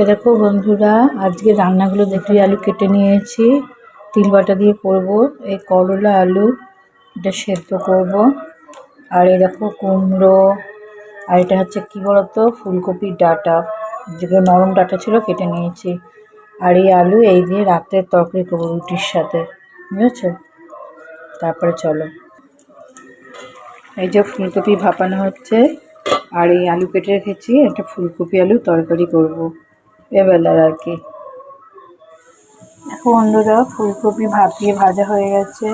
এ দেখো বন্ধুরা আজকে রান্নাগুলো দেখি, আলু কেটে নিয়েছি, তিল বাটা দিয়ে করব, এই করলা আলু, এটা সেদ্ধ করব, আর এই দেখো কুমড়ো, আর এটা হচ্ছে কী বলতো ফুলকপির ডাঁটা, যেগুলো নরম ডাঁটা ছিল কেটে নিয়েছি, আর এই আলু এই দিয়ে রাতের তরকারি করব রুটির সাথে, বুঝেছ? তারপরে চলো, এই যে ফুলকপি ভাপানো হচ্ছে আর এই আলু কেটে রেখেছি, একটা ফুলকপি আলু তরকারি করব। এবেলার আর কি। দেখো বন্ধুরা ফুলকপি ভাপিয়ে ভাজা হয়ে গেছে।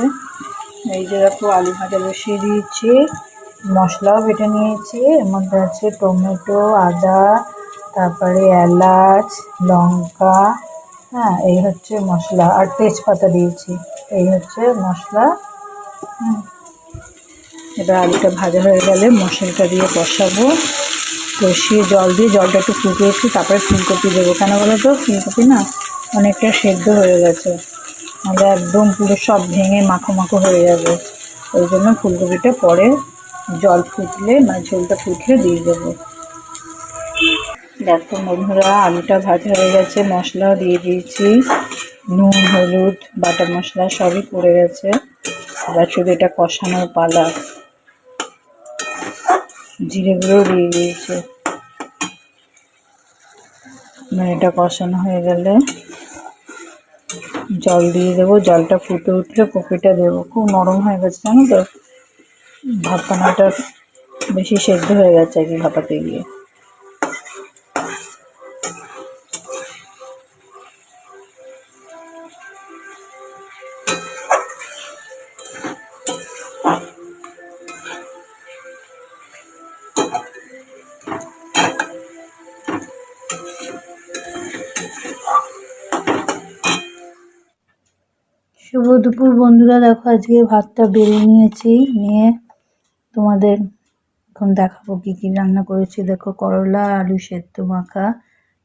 এই যে দেখো আলু ভাজা বসিয়ে দিয়েছি, মশলাও বেটে নিয়েছি। এর মধ্যে আছে টমেটো, আদা, তারপরে এলাচ, লঙ্কা হ্যাঁ এই হচ্ছে মশলা। আর তেজপাতা দিয়েছি, এই হচ্ছে মশলা। হুম। এবার আলুটা ভাজা হয়ে গেলে মশলাটা দিয়ে কষাবো কষিয়ে জল দিয়ে জলটা একটু ফুটিয়েছি তারপরে ফুলকপি দেবো। কেন বলো তো? ফুলকপি না অনেকটা সেদ্ধ হয়ে গেছে। নাহলে একদম পুরো সব ভেঙে মাখো মাখো হয়ে যাবে। ওই জন্য ফুলকপিটা পরে জল ফুটলে মানে ঝোলটা ফুটলে দিয়ে দেবো। দেখো বন্ধুরা, আলুটা ভাজা হয়ে গেছে, মশলাও দিয়ে দিয়েছি। নুন, হলুদ, বাটা মশলা সবই পড়ে গেছে। এবার শুধু এটা কষানোর পালা। জিরে গুঁড়ো দিয়ে দিয়েছে। মানে এটা কষানো হয়ে গেলে জল দিয়ে দেবো। জলটা ফুটে উঠলে কপিটা দেবো। খুব নরম হয়ে গেছে, জানো তো? ভাপানাটা বেশি সেদ্ধ হয়ে গেছে আর কি ভাপাতে গিয়ে। শুভ দুপুর বন্ধুরা, দেখো আজকে ভাতটা বেড়ে নিয়েছি, নিয়ে তোমাদের এখন দেখাবো কি কি রান্না করেছি। দেখো করলা, আলু সেদ্ধ মাখা,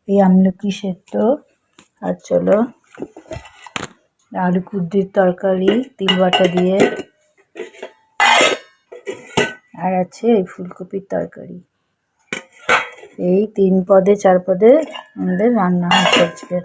এই আমলকি সেদ্ধ, আর চলো আলু কুদ্রির তরকারি, তিল বাটা দিয়ে, আর আছে এই ফুলকপির তরকারি। এই তিন পদে চার পদে আমাদের রান্না হচ্ছে আজকে